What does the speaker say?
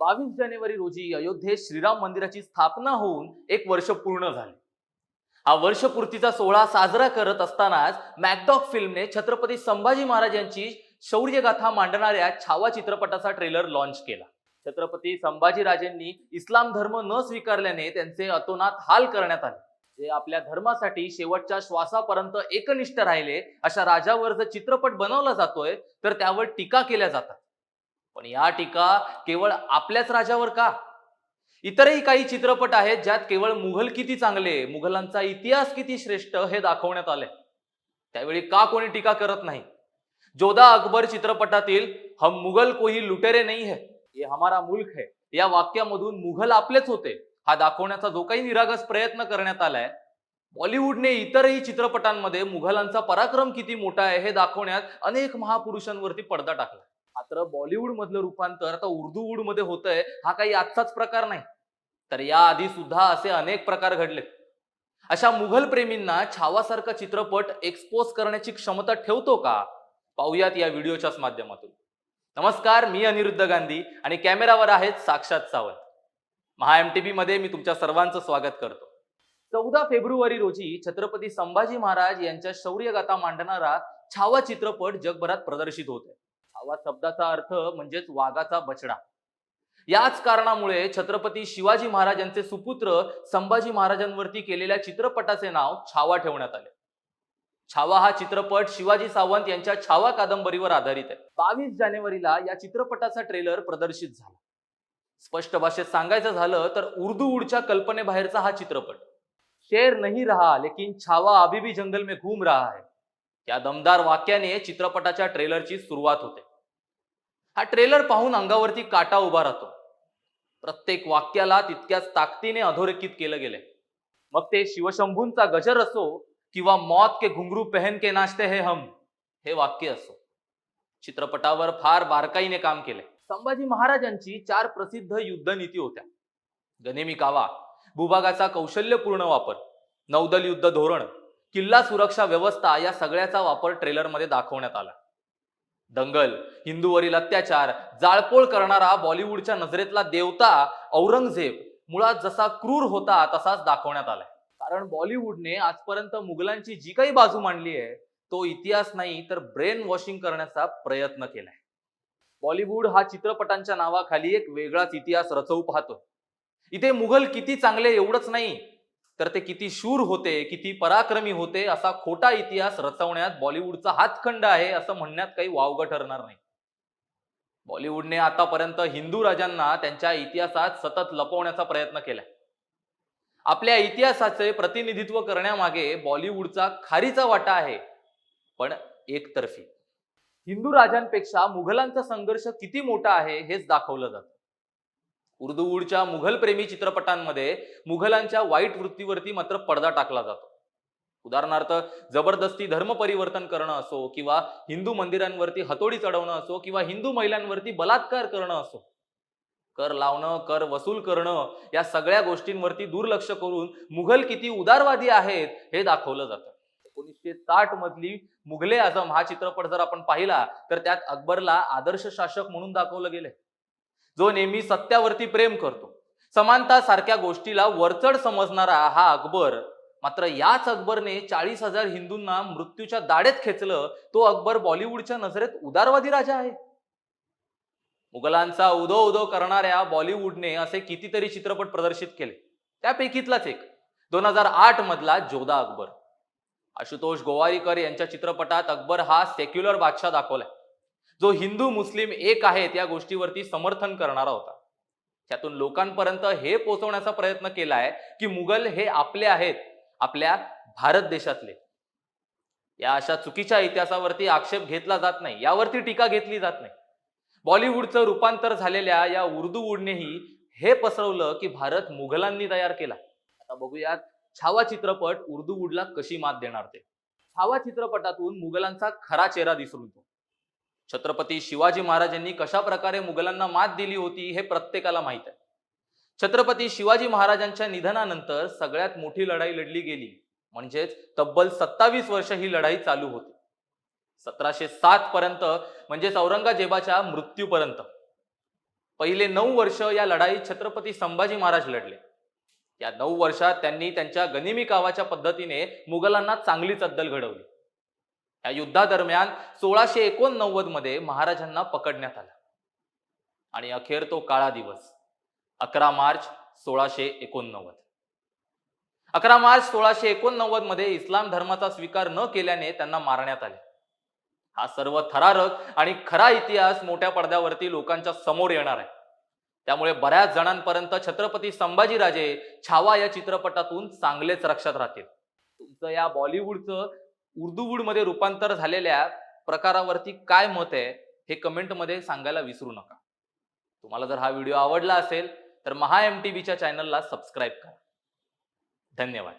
बावीस जानेवारी रोजी अयोध्येत श्रीराम मंदिराची स्थापना होऊन एक वर्ष पूर्ण झाले. हा वर्षपूर्तीचा सोहळा साजरा करत असतानाच मॅकडॉक फिल्मने छत्रपती संभाजी महाराज यांची शौर्यगाथा मांडणाऱ्या छावा चित्रपटाचा ट्रेलर लॉन्च केला. छत्रपती संभाजीराजेंनी इस्लाम धर्म न स्वीकारल्याने त्यांचे अतोनात हाल करण्यात आले. जे आपल्या धर्मासाठी शेवटच्या श्वासापर्यंत एकनिष्ठ राहिले अशा राजावर जर चित्रपट बनवला जातोय तर त्यावर टीका केल्या जातात. पण या टीका केवळ आपल्याच राजावर का? इतरही काही चित्रपट आहेत ज्यात केवळ मुघल किती चांगले मुघलांचा इतिहास किती श्रेष्ठ हे दाखवण्यात आले. त्यावेळी का कोणी टीका करत नाही? जोधा अकबर चित्रपटातील हम मुघल कोही लुटेरे नाही है ये हमारा मुल्क है. या वाक्यामधून मुघल आपलेच होते. हा दाखवण्याचा जो काही निरागस प्रयत्न करण्यात आलाय बॉलिवूडने इतरही चित्रपटांमध्ये मुघलांचा पराक्रम किती मोठा आहे हे दाखवण्यात अनेक महापुरुषांवरती पडदा टाकला. मात्र बॉलिवूड मधलं रूपांतर आता उर्दूवूडमध्ये होतंय हा काही आजचाच प्रकार नाही. तर याआधी सुद्धा असे अनेक प्रकार घडले. अशा मुघल प्रेमींना छावासारखा चित्रपट एक्सपोज करण्याची क्षमता ठेवतो का? पाहुयात या व्हिडिओच्याच माध्यमातून. नमस्कार मी अनिरुद्ध गांधी आणि कॅमेरावर आहेत साक्षात Sawant. Maha M T B मध्ये मी तुमच्या सर्वांचं स्वागत करतो. चौदा फेब्रुवारी रोजी छत्रपती संभाजी महाराज यांच्या शौर्यगाथा मांडणारा छावा चित्रपट जगभरात प्रदर्शित होत आहे छावा शब्दाचा अर्थ म्हणजेच वाघाचा बछडा. याच कारणामुळे छत्रपती शिवाजी महाराज यांचे सुपुत्र संभाजी महाराजांवरती केलेल्या चित्रपटाचे नाव छावा ठेवण्यात आले. छावा हा चित्रपट शिवाजी सावंत यांच्या छावा कादंबरीवर आधारित आहे. बावीस जानेवारीला या चित्रपटाचा ट्रेलर प्रदर्शित झाला. स्पष्ट भाषेत सांगायचं झालं तर उर्दू उडच्या कल्पनेबाहेरचा हा चित्रपट. शेर नाही रहा लेकिन छावा अभी भी जंगल में घूम रहा है. या दमदार वाक्याने चित्रपटाच्या ट्रेलरची सुरुवात होते. हा ट्रेलर पाहून अंगावरती काटा उभा राहतो. प्रत्येक वाक्याला तितक्याच ताकदीने अधोरेखित केलं गेले मग ते शिवशंभूंचा गजर असो किंवा मौत के घुंगरू पहन के नाचते हे हम हे वाक्य असो. चित्रपटावर फार बारकाईने काम केले संभाजी महाराजांची चार प्रसिद्ध युद्धनीती होत्या. गनेमी कावा भूभागाचा कौशल्यपूर्ण वापर नौदल युद्ध धोरण किल्ला सुरक्षा व्यवस्था या सगळ्याचा वापर ट्रेलरमध्ये दाखवण्यात आला. दंगल हिंदूवरील अत्याचार जाळपोळ करणारा बॉलिवूडच्या नजरेतला देवता औरंगजेब. मुळात जसा क्रूर होता तसाच दाखवण्यात आलाय. कारण बॉलिवूडने आजपर्यंत मुघलांची जी काही बाजू मांडली आहे तो इतिहास नाही तर ब्रेन वॉशिंग करण्याचा प्रयत्न केलाय. बॉलिवूड हा चित्रपटांच्या नावाखाली एक वेगळाच इतिहास रचवू पाहतो इथे मुघल किती चांगले एवढंच नाही तर ते किती शूर होते किती पराक्रमी होते असा खोटा इतिहास रचवण्यात बॉलिवूडचा हातखंड आहे असं म्हणण्यात काही वावग ठरणार नाही. बॉलिवूडने आतापर्यंत हिंदू राजांना त्यांच्या इतिहासात सतत लपवण्याचा प्रयत्न केला. आपल्या इतिहासाचे प्रतिनिधित्व करण्यामागे बॉलिवूडचा खारीचा वाटा आहे पण एकतर्फी. हिंदू राजांपेक्षा मुघलांचा संघर्ष किती मोठा आहे हेच दाखवलं जातं. उर्दूवूडच्या मुघल प्रेमी चित्रपटांमध्ये मुघलांच्या वाईट वृत्तीवरती मात्र पडदा टाकला जातो. उदाहरणार्थ जबरदस्ती धर्म परिवर्तन करणं असो किंवा हिंदू मंदिरांवरती हतोडी चढवणं असो किंवा हिंदू महिलांवरती बलात्कार करणं असो. कर लावणं कर वसूल करणं या सगळ्या गोष्टींवरती दुर्लक्ष करून मुघल किती उदारवादी आहेत हे दाखवलं जातं. एकोणीसशे साठ मधली मुघले आझम हा चित्रपट जर आपण पाहिला तर त्यात अकबरला आदर्श शासक म्हणून दाखवलं गेलंय. जो नेहमी सत्यावरती प्रेम करतो. समानता सारख्या गोष्टीला वरचढ समजणारा हा अकबर मात्र याच अकबरने चाळीस हजार हिंदूंना मृत्यूच्या दाढेत खेचलं तो अकबर बॉलिवूडच्या नजरेत उदारवादी राजा आहे. मुघलांचा उदो उदो करणाऱ्या बॉलिवूडने असे कितीतरी चित्रपट प्रदर्शित केले. त्यापैकीतलाच एक दोन हजार आठ मधला जोधा अकबर. आशुतोष गोवारीकर यांच्या चित्रपटात अकबर हा सेक्युलर बादशाह दाखवलाय. जो हिंदू मुस्लिम एक आहेत या गोष्टीवरती समर्थन करणारा होता. त्यातून लोकांपर्यंत हे पोहोचवण्याचा प्रयत्न केला आहे की मुघल हे आपले आहेत आपल्या भारत देशातले. या अशा चुकीच्या इतिहासावरती आक्षेप घेतला जात नाही यावरती टीका घेतली जात नाही. बॉलिवूडचं रूपांतर झालेल्या या उर्दूवूडनेही हे पसरवलं की भारत मुघलांनी तयार केला. आता बघूयात छावा चित्रपट उर्दूवूडला कशी मात देणार ते. छावा चित्रपटातून मुघलांचा खरा चेहरा दिसून येतो. छत्रपती शिवाजी महाराजांनी कशा प्रकारे मुघलांना मात दिली होती हे प्रत्येकाला माहीत आहे. छत्रपती शिवाजी महाराजांच्या निधनानंतर सगळ्यात मोठी लढाई लढली गेली. म्हणजेच तब्बल सत्तावीस वर्ष ही लढाई चालू होती. सतराशे सात पर्यंत म्हणजेच औरंगजेबाच्या मृत्यूपर्यंत. पहिले नऊ वर्ष या लढाईत छत्रपती संभाजी महाराज लढले. या नऊ वर्षात त्यांनी त्यांच्या गनिमी कावाच्या पद्धतीने मुघलांना चांगलीच अद्दल घडवली. या युद्धादरम्यान सोळाशे एकोणनव्वदमध्ये महाराजांना पकडण्यात आलं. आणि अखेर तो काळा दिवस अकरा मार्च सोळाशे एकोणनव्वद. अकरा मार्च सोळाशे एकोणनव्वदमध्ये इस्लाम धर्माचा स्वीकार न केल्याने त्यांना मारण्यात आले. हा सर्व थरारक आणि खरा इतिहास मोठ्या पडद्यावरती लोकांच्या समोर येणार आहे. त्यामुळे बऱ्याच जणांपर्यंत छत्रपती संभाजीराजे छावा या चित्रपटातून चांगलेच लक्षात राहतील. तुमचं या बॉलिवूडचं उर्दूवूडमध्ये रूपांतर झालेल्या प्रकारावरती काय मत आहे हे कमेंटमध्ये सांगायला विसरू नका. तुम्हाला जर हा व्हिडिओ आवडला असेल तर महा एम टी व्हीच्या चॅनलला सबस्क्राईब करा. धन्यवाद.